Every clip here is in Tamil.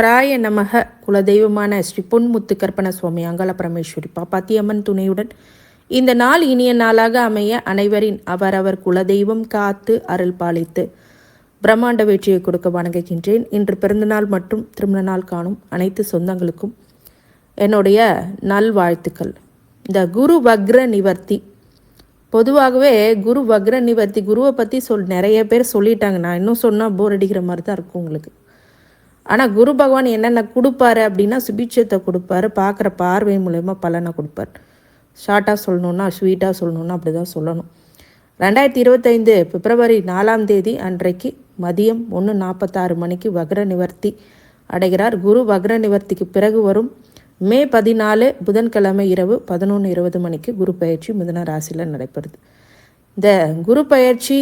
விக்னேஸ்வராய நமக குலதெய்வமான ஸ்ரீ பொன்முத்து கற்பன சுவாமி அங்காள பரமேஸ்வரி பாப்பாத்தியம்மன் துணையுடன் இந்த நாள் இனிய நாளாக அமைய அனைவரின் அவரவர் குலதெய்வம் காத்து அருள் பாலித்து பிரம்மாண்ட வெற்றியை கொடுக்க வணங்குகின்றேன். இன்று பிறந்தநாள் மற்றும் திருமண நாள் காணும் அனைத்து சொந்தங்களுக்கும் என்னுடைய நல்வாழ்த்துக்கள். இந்த குரு வக்ர நிவர்த்தி. பொதுவாகவே குரு வக்ர நிவர்த்தி குருவை பற்றி சொல் நிறைய பேர் சொல்லிட்டாங்க. நான் இன்னும் சொன்னால் போர் அடிக்கிற மாதிரி தான் இருக்கும் உங்களுக்கு. ஆனால் குரு பகவான் என்னென்ன கொடுப்பாரு அப்படின்னா சுபிட்சத்தை கொடுப்பாரு. பார்க்குற பார்வை மூலயமா பலனை கொடுப்பார். ஷார்ட்டாக சொல்லணுன்னா ஸ்வீட்டாக சொல்லணுன்னா அப்படி தான் சொல்லணும். ரெண்டாயிரத்தி இருபத்தைந்து பிப்ரவரி நாலாம் தேதி அன்றைக்கு மதியம் ஒன்று நாற்பத்தாறு மணிக்கு வக்ர நிவர்த்தி அடைகிறார். குரு வக்ர நிவர்த்திக்கு பிறகு வரும் மே பதினாலு புதன்கிழமை இரவு பதினொன்று இருபது மணிக்கு குரு பயிற்சி மிதன ராசியில் நடைபெறுது. இந்த குரு பயிற்சி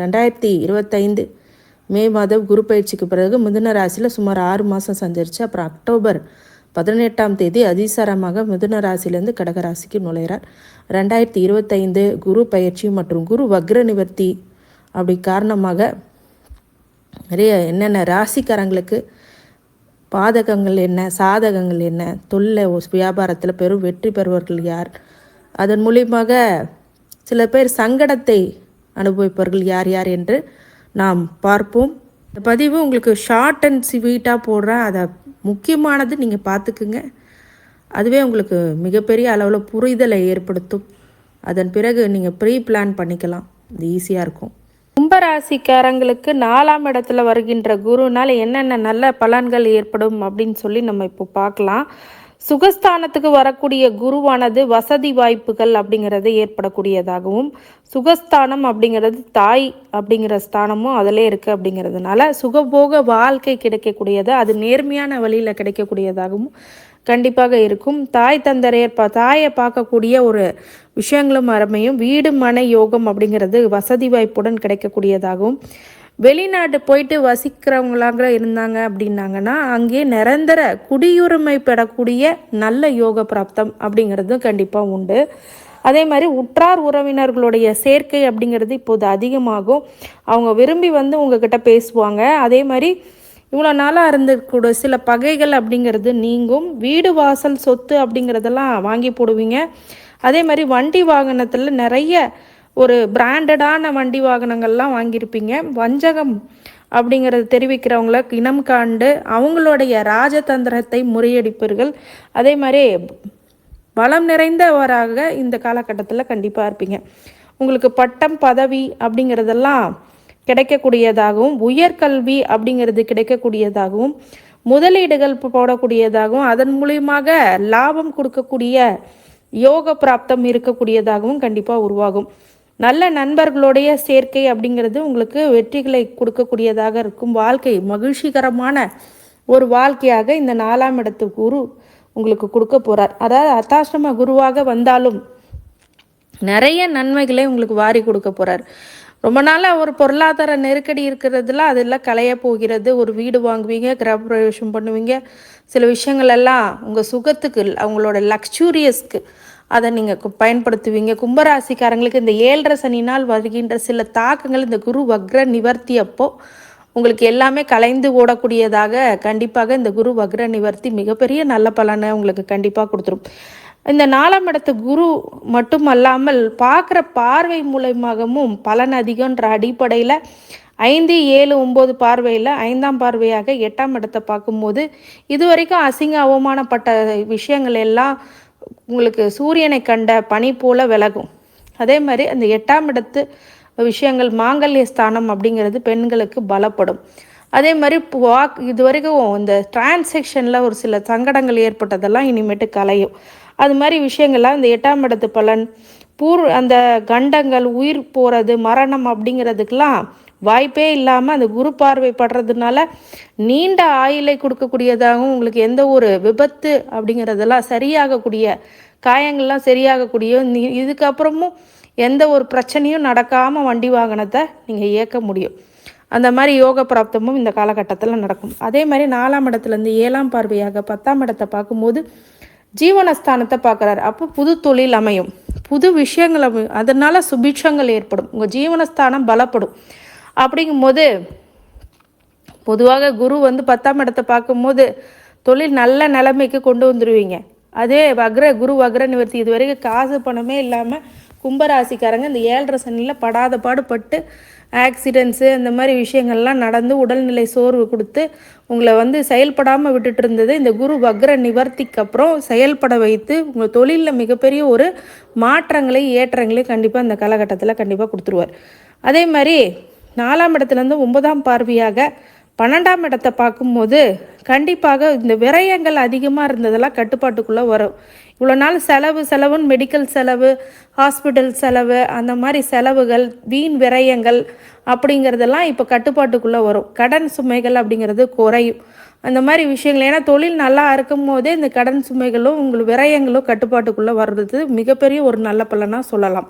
ரெண்டாயிரத்தி இருபத்தைந்து மே மாதம் குரு பயிற்சிக்கு பிறகு மிதுன ராசியில் சுமார் ஆறு மாதம் சஞ்சரித்து அப்புறம் அக்டோபர் பதினெட்டாம் தேதி அதிசாரமாக மிதுன ராசியிலேருந்து கடகராசிக்கு நுழைகிறார் ரெண்டாயிரத்தி இருபத்தைந்து குரு பயிற்சி மற்றும் குரு வக்ர நிவர்த்தி அப்படி காரணமாக நிறைய என்னென்ன ராசிக்காரங்களுக்கு பாதகங்கள் என்ன சாதகங்கள் என்ன தொல்லை வியாபாரத்தில் பெரும் வெற்றி பெறுவர்கள் யார்? அதன் மூலியமாக சில பேர் சங்கடத்தை அனுபவிப்பவர்கள் யார் யார் என்று நாம் பார்ப்போம். இந்த பதிவு உங்களுக்கு ஷார்ட் அண்ட் ஸ்வீட்டாக போடுறேன். அதை முக்கியமானது நீங்கள் பார்த்துக்குங்க. அதுவே உங்களுக்கு மிகப்பெரிய அளவில் புரிதலை ஏற்படுத்தும். அதன் பிறகு நீங்கள் ப்ரீ பிளான் பண்ணிக்கலாம். இது ஈஸியாக இருக்கும். கும்பராசிக்காரங்களுக்கு நாலாம் இடத்துல வருகின்ற குருனால் என்னென்ன நல்ல பலன்கள் ஏற்படும் அப்படின்னு சொல்லி நம்ம இப்போ பார்க்கலாம். சுகஸ்தானத்துக்கு வரக்கூடிய குருவானது வசதி வாய்ப்புகள் அப்படிங்கிறது ஏற்படக்கூடியதாகவும் சுகஸ்தானம் அப்படிங்கிறது தாய் அப்படிங்கிற ஸ்தானமும் அதிலே இருக்குது அப்படிங்கிறதுனால சுகபோக வாழ்க்கை கிடைக்கக்கூடியது அது நேர்மையான வழியில் கிடைக்கக்கூடியதாகவும் கண்டிப்பாக இருக்கும். தாய் தந்தரையர் பா தாயை பார்க்கக்கூடிய ஒரு விஷயங்களும் அருமையும் வீடு மன யோகம் அப்படிங்கிறது வசதி வாய்ப்புடன் கிடைக்கக்கூடியதாகவும் வெளிநாட்டு போயிட்டு வசிக்கிறவங்களாக இருந்தாங்க அப்படின்னாங்கன்னா அங்கே நிரந்தர குடியுரிமை பெறக்கூடிய நல்ல யோக பிராப்தம் அப்படிங்கிறதும் கண்டிப்பாக உண்டு. அதே மாதிரி உற்றார் உறவினர்களுடைய சேர்க்கை அப்படிங்கிறது இப்போது அதிகமாகும். அவங்க விரும்பி வந்து உங்ககிட்ட பேசுவாங்க. அதே மாதிரி இவ்வளோ நாளாக இருந்தக்கூட சில பகைகள் அப்படிங்கிறது நீங்கும். வீடு வாசல் சொத்து அப்படிங்கிறதெல்லாம் வாங்கி போடுவீங்க. அதே மாதிரி வண்டி வாகனத்தில் நிறைய ஒரு பிராண்டடான வண்டி வாகனங்கள்லாம் வாங்கியிருப்பீங்க. வஞ்சகம் அப்படிங்கிறது தெரிவிக்கிறவங்கள இனம் காண்டு அவங்களுடைய ராஜதந்திரத்தை முறியடிப்பீர்கள். அதே மாதிரி பலம் நிறைந்தவராக இந்த காலகட்டத்தில் கண்டிப்பாக இருப்பீங்க. உங்களுக்கு பட்டம் பதவி அப்படிங்கிறதெல்லாம் கிடைக்கக்கூடியதாகவும் உயர்கல்வி அப்படிங்கிறது கிடைக்கக்கூடியதாகவும் முதலீடுகள் போடக்கூடியதாகவும் அதன் மூலியமாக லாபம் கொடுக்கக்கூடிய யோக பிராப்தம் இருக்கக்கூடியதாகவும் கண்டிப்பாக உருவாகும். நல்ல நண்பர்களுடைய சேர்க்கை அப்படிங்கிறது உங்களுக்கு வெற்றிகளை கொடுக்கக்கூடியதாக இருக்கும். வாழ்க்கை மகிழ்ச்சிகரமான ஒரு வாழ்க்கையாக இந்த நாலாம் இடத்து குரு உங்களுக்கு கொடுக்க போகிறார் அதாவது அத்தாசிரம குருவாக வந்தாலும் நிறைய நன்மைகளை உங்களுக்கு வாரி கொடுக்க போகிறார் ரொம்ப நாளாக ஒரு பொருளாதார நெருக்கடி இருக்கிறதுல அதெல்லாம் களைய போகிறது ஒரு வீடு வாங்குவீங்க கிரகப்பிரவேசம் பண்ணுவீங்க. சில விஷயங்கள் எல்லாம் உங்கள் சுகத்துக்கு அவங்களோட லக்ஸூரியஸ்க்கு அதை நீங்கள் பயன்படுத்துவீங்க. கும்பராசிக்காரங்களுக்கு இந்த ஏழரை சனினால் வருகின்ற சில தாக்கங்கள் இந்த குரு வக்ர நிவர்த்தி அப்போ உங்களுக்கு எல்லாமே கலைந்து ஓடக்கூடியதாக கண்டிப்பாக இந்த குரு வக்ர நிவர்த்தி மிகப்பெரிய நல்ல பலனை உங்களுக்கு கண்டிப்பாக கொடுத்துரும். இந்த நாலாம் இடத்து குரு மட்டும் அல்லாமல் பார்க்குற பார்வை மூலயமாகவும் பலன் அதிகன்ற அடிப்படையில் ஐந்து ஏழு ஒம்பது பார்வையில் ஐந்தாம் பார்வையாக எட்டாம் இடத்தை பார்க்கும்போது இது வரைக்கும் அசிங்க அவமானப்பட்ட விஷயங்கள் எல்லாம் உங்களுக்கு சூரியனை கண்ட பனி போல விலகும். அதே மாதிரி அந்த எட்டாம் இடத்து விஷயங்கள் மாங்கல்ய ஸ்தானம் அப்படிங்கிறது பெண்களுக்கு பலப்படும். அதே மாதிரி வாக் இது வரைக்கும் இந்த டிரான்சாக்ஷனில் ஒரு சில சங்கடங்கள் ஏற்பட்டதெல்லாம் இனிமேட்டு கலையும். அது மாதிரி விஷயங்கள்லாம் இந்த எட்டாம் இடத்து பலன் பூர் அந்த கண்டங்கள் உயிர் போகிறது மரணம் அப்படிங்கிறதுக்கெல்லாம் வாய்ப்பே இல்லாமல் அந்த குரு பார்வை படுறதுனால நீண்ட ஆயுளை கொடுக்கக்கூடியதாகவும் உங்களுக்கு எந்த ஒரு விபத்து அப்படிங்கிறதெல்லாம் சரியாகக்கூடிய காயங்கள்லாம் சரியாகக்கூடிய இதுக்கப்புறமும் எந்த ஒரு பிரச்சனையும் நடக்காமல் வண்டி வாகனத்தை நீங்கள் இயக்க முடியும். அந்த மாதிரி யோக பிராப்தமும் இந்த காலகட்டத்தில் நடக்கும். அதே மாதிரி நாலாம் இடத்துலேருந்து ஏழாம் பார்வையாக பத்தாம் இடத்தை பார்க்கும்போது ஜீவனஸ்தானத்தை பார்க்குறாரு. அப்போ புது தொழில் அமையும். புது விஷயங்கள் அமையும் அதனால் சுபிட்சங்கள் ஏற்படும். உங்கள் ஜீவனஸ்தானம் பலப்படும். அப்படிங்கும்போது பொதுவாக குரு வந்து பத்தாம் இடத்தை பார்க்கும்போது தொழில் நல்ல நிலைமைக்கு கொண்டு வந்துடுவீங்க அதே வக்ர குரு வக்ர நிவர்த்தி இது வரைக்கும் காசு பணமே இல்லாமல் கும்பராசிக்காரங்க இந்த ஏழரை சனியில் படாத பாடுபட்டு ஆக்சிடென்ட்ஸு அந்த மாதிரி விஷயங்கள்லாம் நடந்து உடல்நிலை சோர்வு கொடுத்து உங்களை வந்து செயல்படாமல் விட்டுட்டு இருந்தது இந்த குரு வக்ர நிவர்த்திக்கு அப்புறம் செயல்பட வைத்து உங்கள் தொழிலில் மிகப்பெரிய ஒரு மாற்றங்களை ஏற்றங்களை கண்டிப்பாக இந்த காலகட்டத்தில் கண்டிப்பாக கொடுத்துருவார். அதே மாதிரி நாலாம் இடத்துலேருந்து ஒன்பதாம் பார்வையாக பன்னெண்டாம் இடத்தை பார்க்கும்போது கண்டிப்பாக இந்த விரயங்கள் அதிகமாக இருந்ததெல்லாம் கட்டுப்பாட்டுக்குள்ளே வரும். இவ்வளோ நாள் செலவு செலவுன்னு மெடிக்கல் செலவு ஹாஸ்பிட்டல் செலவு அந்த மாதிரி செலவுகள் வீண் விரயங்கள் அப்படிங்கிறதெல்லாம் இப்போ கட்டுப்பாட்டுக்குள்ளே வரும். கடன் சுமைகள் அப்படிங்கிறது குறையும். அந்த மாதிரி விஷயங்கள் ஏன்னா தொழில் நல்லா இருக்கும் போதே இந்த கடன் சுமைகளும் உங்களுக்கு விரயங்களும் கட்டுப்பாட்டுக்குள்ளே வர்றது மிகப்பெரிய ஒரு நல்ல பலனாக சொல்லலாம்.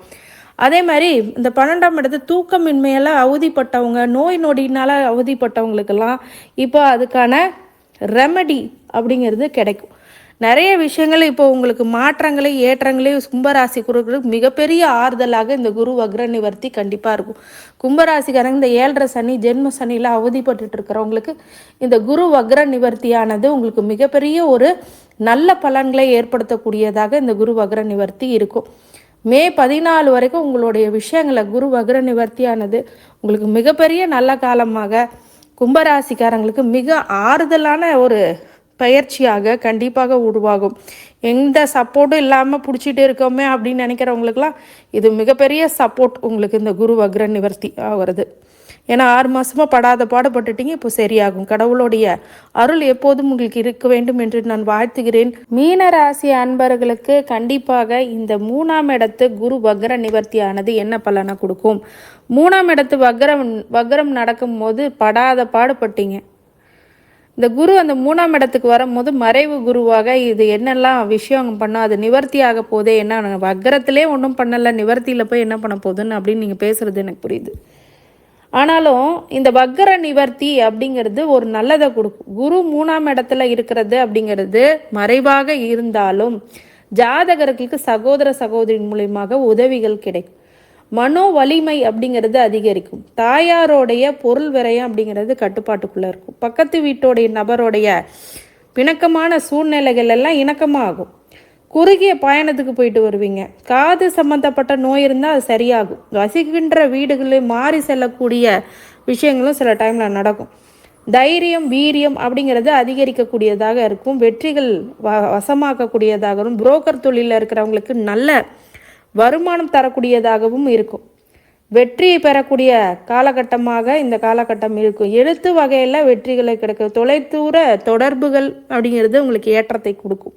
அதே மாதிரி இந்த பன்னெண்டாம் இடத்து தூக்கமின்மையெல்லாம் அவதிப்பட்டவங்க நோய் நொடியினால் அவதிப்பட்டவங்களுக்கெல்லாம் இப்போ அதுக்கான ரெமடி அப்படிங்கிறது கிடைக்கும். நிறைய விஷயங்கள் இப்போ உங்களுக்கு மாற்றங்களை ஏற்றங்களே கும்பராசி குருக்கு மிகப்பெரிய ஆறுதலாக இந்த குரு வக்ர நிவர்த்தி கண்டிப்பாக இருக்கும். கும்பராசிக்காரங்க இந்த ஏழரை சனி ஜென்ம சனியில் அவதிப்பட்டு இருக்கிறவங்களுக்கு இந்த குரு வக்ர நிவர்த்தியானது உங்களுக்கு மிகப்பெரிய ஒரு நல்ல பலன்களை ஏற்படுத்தக்கூடியதாக இந்த குரு வக்ர நிவர்த்தி இருக்கும். மே பதினாலு வரைக்கும் உங்களுடைய விஷயங்களை குரு வக்ர நிவர்த்தியானது. உங்களுக்கு மிகப்பெரிய நல்ல காலமாக கும்பராசிக்காரங்களுக்கு மிக ஆறுதலான ஒரு பயிற்சியாக கண்டிப்பாக உருவாகும். எந்த சப்போர்ட்டும் இல்லாமல் பிடிச்சிட்டு இருக்கோமே அப்படின்னு நினைக்கிறவங்களுக்குலாம் இது மிகப்பெரிய சப்போர்ட் உங்களுக்கு இந்த குரு வக்ர நிவர்த்தி ஆகிறது. ஏன்னா ஆறு மாதமாக படாத பாடுபட்டுட்டீங்க இப்போ சரியாகும். கடவுளுடைய அருள் எப்போதும் உங்களுக்கு இருக்க வேண்டும் என்று நான் வாழ்த்துகிறேன். மீன ராசி அன்பர்களுக்கு கண்டிப்பாக இந்த மூணாம் இடத்து குரு வக்ர நிவர்த்தியானது என்ன பலனை கொடுக்கும்? மூணாம் இடத்து வக்ரம் வக்ரம் நடக்கும்போது படாத பாடுபட்டீங்க. இந்த குரு அந்த மூணாம் இடத்துக்கு வரும்போது மறைவு குருவாக இது என்னெல்லாம் விஷயம் பண்ணோம் அது நிவர்த்தி ஆக போதே என்ன வக்கரத்திலே ஒன்றும் பண்ணலை நிவர்த்தியில் போய் என்ன பண்ண போகுதுன்னு அப்படின்னு நீங்கள் பேசுகிறது எனக்கு புரியுது. ஆனாலும் இந்த வக்கர நிவர்த்தி அப்படிங்கிறது ஒரு நல்லதை கொடுக்கும். குரு மூணாம் இடத்துல இருக்கிறது அப்படிங்கிறது மறைவாக இருந்தாலும் ஜாதகர்களுக்கு சகோதர சகோதரின் மூலியமாக உதவிகள் கிடைக்கும். மனோ வலிமை அப்படிங்கிறது அதிகரிக்கும். தாயாரோடைய பொருள் விரயம் அப்படிங்கிறது கட்டுப்பாட்டுக்குள்ளே இருக்கும். பக்கத்து வீட்டோடைய நபருடைய பிணக்கமான சூழ்நிலைகள் எல்லாம் இணக்கமாகும். குறுகிய பயணத்துக்கு போயிட்டு வருவீங்க. காது சம்மந்தப்பட்ட நோய் இருந்தால் அது சரியாகும். வசிக்கின்ற வீடுகளில் மாறி செல்லக்கூடிய விஷயங்களும் சில டைமில் நடக்கும். தைரியம் வீரியம் அப்படிங்கிறது அதிகரிக்கக்கூடியதாக இருக்கும். வெற்றிகள் வ வசமாக்கக்கூடியதாகவும் புரோக்கர் தொழிலில் இருக்கிறவங்களுக்கு நல்ல வருமானம் தரக்கூடியதாகவும் இருக்கும். வெற்றி பெறக்கூடிய காலகட்டமாக இந்த காலகட்டம் இருக்கும். எழுத்து வகையில் வெற்றிகளை கிடைக்கும் தொலைதூர தொடர்புகள் அப்படிங்கிறது உங்களுக்கு ஏற்றத்தை கொடுக்கும்.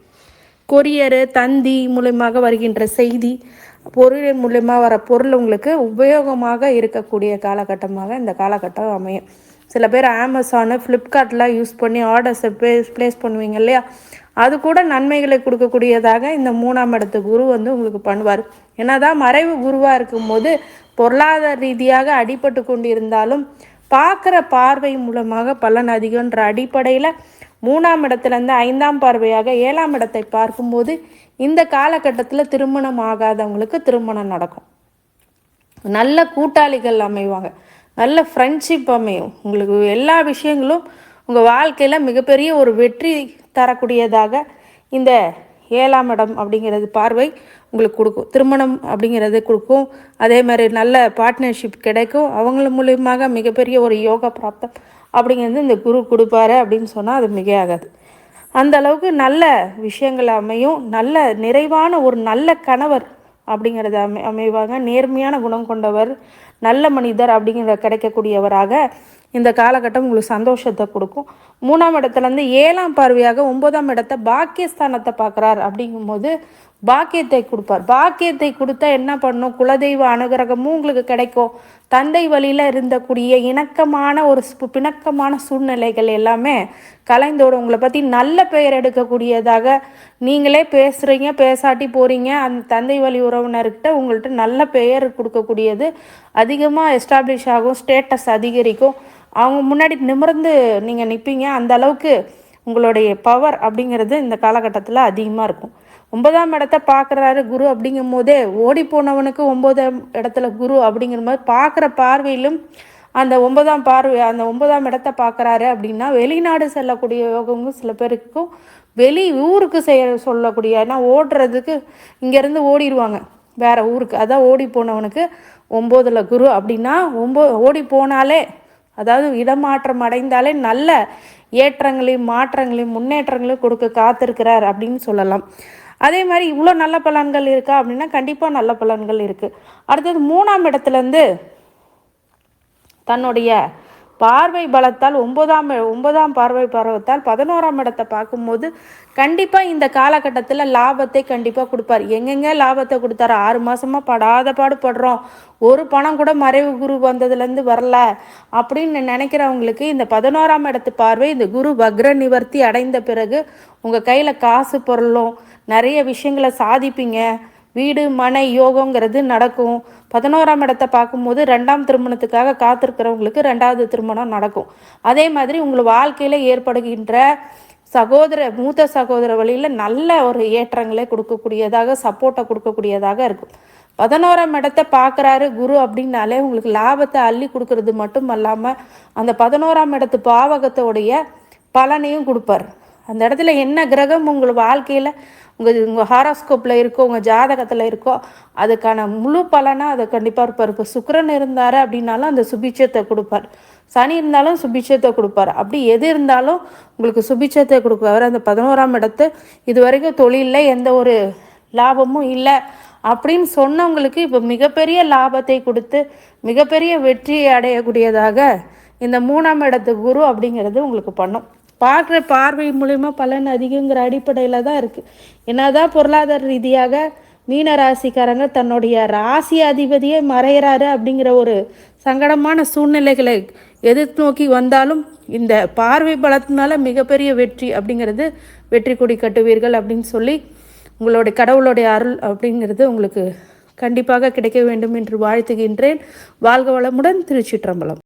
கொரியரு தந்தி மூலயமாக வருகின்ற செய்தி பொருள் மூலயமா வர பொருள் உங்களுக்கு உபயோகமாக இருக்கக்கூடிய காலகட்டமாக இந்த காலகட்டம் அமையும். சில பேர் அமேசானு ஃப்ளிப்கார்ட்லாம் யூஸ் பண்ணி ஆர்டர்ஸை ப்ளேஸ் ப்ளேஸ் பண்ணுவீங்க இல்லையா? அது கூட நன்மைகளை கொடுக்கக்கூடியதாக இந்த மூணாம் இடத்து குரு வந்து உங்களுக்கு பண்ணுவார். என்னதான் மறைவு குருவாக இருக்கும்போது பொருளாதார ரீதியாக அடிபட்டு கொண்டு இருந்தாலும் பார்க்குற பார்வை மூலமாக பலன் அதிகன்ற அடிப்படையில் மூணாம் இடத்துலேருந்து ஐந்தாம் பார்வையாக ஏழாம் இடத்தை பார்க்கும்போது இந்த காலகட்டத்தில் திருமணம் ஆகாதவங்களுக்கு திருமணம் நடக்கும். நல்ல கூட்டாளிகள் அமைவாங்க. நல்ல ஃப்ரெண்ட்ஷிப் அமையும். உங்களுக்கு எல்லா விஷயங்களும் உங்கள் வாழ்க்கையில் மிகப்பெரிய ஒரு வெற்றி தரக்கூடியதாக இந்த ஏழாம் இடம் அப்படிங்கிறது பார்வை உங்களுக்கு கொடுக்கும். திருமணம் அப்படிங்கிறது கொடுக்கும். அதே மாதிரி நல்ல பார்ட்னர்ஷிப் கிடைக்கும். அவங்கள மூலியமாக மிகப்பெரிய ஒரு யோகா பிராப்தம் அப்படிங்கிறது இந்த குரு கொடுப்பாரு அப்படின்னு சொன்னால் அது மிகையாகாது. அந்த அளவுக்கு நல்ல விஷயங்கள் அமையும். நல்ல நிறைவான ஒரு நல்ல கணவர் அப்படிங்கிறத அமை அமைவாங்க. நேர்மையான குணம் கொண்டவர் நல்ல மனிதர் அப்படிங்கிற கிடைக்கக்கூடியவராக இந்த காலகட்டம் உங்களுக்கு சந்தோஷத்தை கொடுக்கும். மூணாம் இடத்துலேருந்து ஏழாம் பார்வையாக ஒன்பதாம் இடத்த பாக்கியஸ்தானத்தை பார்க்குறார் அப்படிங்கும்போது பாக்கியத்தை கொடுப்பார். பாக்கியத்தை கொடுத்தா என்ன பண்ணும்? குலதெய்வ அனுகிரகமும் உங்களுக்கு கிடைக்கும். தந்தை வழியில் இருந்தக்கூடிய இணக்கமான ஒரு பிணக்கமான சூழ்நிலைகள் எல்லாமே கலைந்தோடு உங்களை பற்றி நல்ல பெயர் எடுக்கக்கூடியதாக நீங்களே பேசுகிறீங்க பேசாட்டி போகிறீங்க அந்த தந்தை வழி உறவினர்கிட்ட உங்கள்கிட்ட நல்ல பெயர் கொடுக்கக்கூடியது அதிகமாக எஸ்டாப்ளிஷ் ஆகும் ஸ்டேட்டஸ் அதிகரிக்கும். அவங்க முன்னாடி நிமிர்ந்து நீங்கள் நிற்பீங்க அந்த அளவுக்கு உங்களுடைய பவர் அப்படிங்கிறது இந்த காலகட்டத்தில் அதிகமாக இருக்கும். ஒன்பதாம் இடத்த பார்க்குறாரு குரு அப்படிங்கும் போதே ஓடி போனவனுக்கு ஒன்பதாம் இடத்துல குரு அப்படிங்கிற மாதிரி பார்க்குற பார்வையிலும் அந்த ஒன்பதாம் பார்வை அந்த ஒன்பதாம் இடத்த பார்க்குறாரு அப்படின்னா வெளிநாடு செல்லக்கூடிய யோகமும் சில பேருக்கும் வெளி ஊருக்கு செய்ய சொல்லக்கூடிய ஏன்னா ஓடுறதுக்கு இங்கேருந்து ஓடிடுவாங்க. வேறு ஊருக்கு. அதான் ஓடி போனவனுக்கு ஒம்போதில் குரு அப்படின்னா ஒம்போ ஓடி போனாலே அதாவது இடமாற்றம் அடைந்தாலே நல்ல ஏற்றங்களையும் மாற்றங்களையும் முன்னேற்றங்களையும் கொடுக்க காத்திருக்கிறார் அப்படின்னு சொல்லலாம். அதே மாதிரி இவ்வளோ நல்ல பலன்கள் இருக்கா அப்படின்னா கண்டிப்பாக நல்ல பலன்கள் இருக்குது அடுத்தது மூணாம் இடத்துலேருந்து தன்னுடைய பார்வை பலத்தால் ஒன்பதாம் ஒன்பதாம் பார்வை பருவத்தால் பதினோராம் இடத்தை பார்க்கும்போது கண்டிப்பாக இந்த காலகட்டத்தில் லாபத்தை கண்டிப்பாக கொடுப்பார். எங்கெங்கே லாபத்தை கொடுத்தாரு ஆறு மாதமாக படாத பாடுபடுறோம் ஒரு பணம் கூட மறைவு குரு வந்ததுலேருந்து வரல அப்படின்னு நினைக்கிறவங்களுக்கு இந்த பதினோராம் இடத்து பார்வை இந்த குரு வக்ர நிவர்த்தி அடைந்த பிறகு உங்கள் கையில் காசு பொருளும் நிறைய விஷயங்களை சாதிப்பீங்க. வீடு மனை யோகங்கிறது நடக்கும். பதினோராம் இடத்தை பார்க்கும்போது ரெண்டாம் திருமணத்துக்காக காத்திருக்கிறவங்களுக்கு ரெண்டாவது திருமணம் நடக்கும். அதே மாதிரி உங்கள் வாழ்க்கையில் ஏற்படுகின்ற சகோதர மூத்த சகோதர வழியில் நல்ல ஒரு ஏற்றங்களை கொடுக்கக்கூடியதாக சப்போர்ட்டை கொடுக்கக்கூடியதாக இருக்கும். பதினோராம் இடத்தை பார்க்குறாரு குரு அப்படின்னாலே உங்களுக்கு லாபத்தை அள்ளி கொடுக்கறது மட்டும் அல்லாமல் அந்த பதினோராம் இடத்து பாவகத்தோடைய பலனையும் கொடுப்பார். அந்த இடத்துல என்ன கிரகம் உங்கள் வாழ்க்கையில் உங்கள் உங்கள் ஹாரோஸ்கோப்பில் இருக்கோ உங்கள் ஜாதகத்தில் இருக்கோ அதுக்கான முழு பலனாக அதை கண்டிப்பாக இருப்பார். இப்போ சுக்கரன் இருந்தார் அப்படின்னாலும் அந்த சுபிட்சத்தை கொடுப்பார். சனி இருந்தாலும் சுபிட்சத்தை கொடுப்பார். அப்படி எது இருந்தாலும் உங்களுக்கு சுபிட்சத்தை கொடுக்குவார் அந்த பதினோராம் இடத்து இது வரைக்கும் தொழிலில் எந்த ஒரு லாபமும் இல்லை அப்படின்னு சொன்னவங்களுக்கு இப்போ மிகப்பெரிய லாபத்தை கொடுத்து மிகப்பெரிய வெற்றி அடையக்கூடியதாக இந்த மூணாம் இடத்து குரு அப்படிங்கிறது உங்களுக்கு பண்ணும். பார்க்குற பார்வை மூலிமா பலன் அதிகங்கிற அடிப்படையில் தான் இருக்குது என்னதான் பொருளாதார ரீதியாக மீன ராசிக்காரங்க தன்னுடைய ராசி அதிபதியே மறையிறாரு அப்படிங்கிற ஒரு சங்கடமான சூழ்நிலைகளை எதிர்த்து நோக்கி வந்தாலும் இந்த பார்வை பலத்தினால மிகப்பெரிய வெற்றி அப்படிங்கிறது வெற்றி கொடி கட்டுவீர்கள் அப்படின்னு சொல்லி உங்களுடைய கடவுளுடைய அருள் அப்படிங்கிறது உங்களுக்கு கண்டிப்பாக கிடைக்க வேண்டும் என்று வாழ்த்துகின்றேன். வாழ்க வளமுடன் திருச்சிற்றம்பலம்.